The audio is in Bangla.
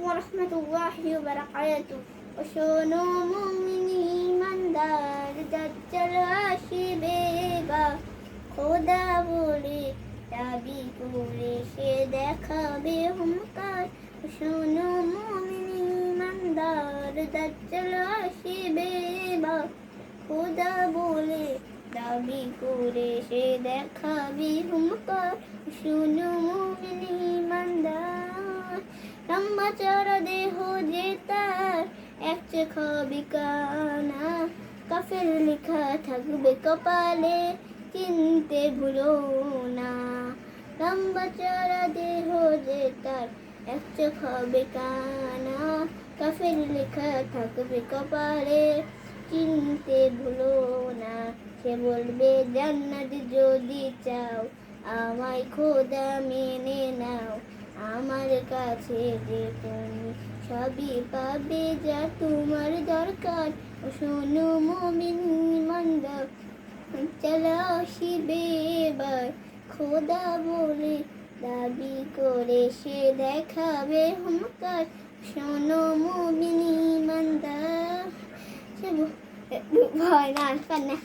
ওরহমতুল্লাহি ওয়া বারাকাতুহু ও শোনো মুমিনি ইমানদার দাজ্জাল আসিবে বা খোদা বলে দাবি করে সে দেখাবে হুমকার শোনো মুমিনি ইমানদার দাজ্জাল আসিবে বা খোদা বলে দাবি করে সে দেখাবে হুমকার শোনো চড়া দেহ যে তার, এক চোখ বিকানা কাফের লেখা থাকবে কপালে, চিনতে ভুলো না। লম্বা চড়া দেহ যে তার, এক চোখ বেকানা কাফের লেখা থাকবে কপালে, চিনতে ভুলো না। সে বলবে, জান্নাত যদি চাও, আমায় খোদা মেনে আমার কাছে যে তুমি সবই পাবে যা তোমার দরকার। ও শোনো মমিন মন্দর চলো শিবে এবার। খোদা বলে দাবি করে সে দেখাবে হুমকার শোনো মমিন মন্দর সে ভয় না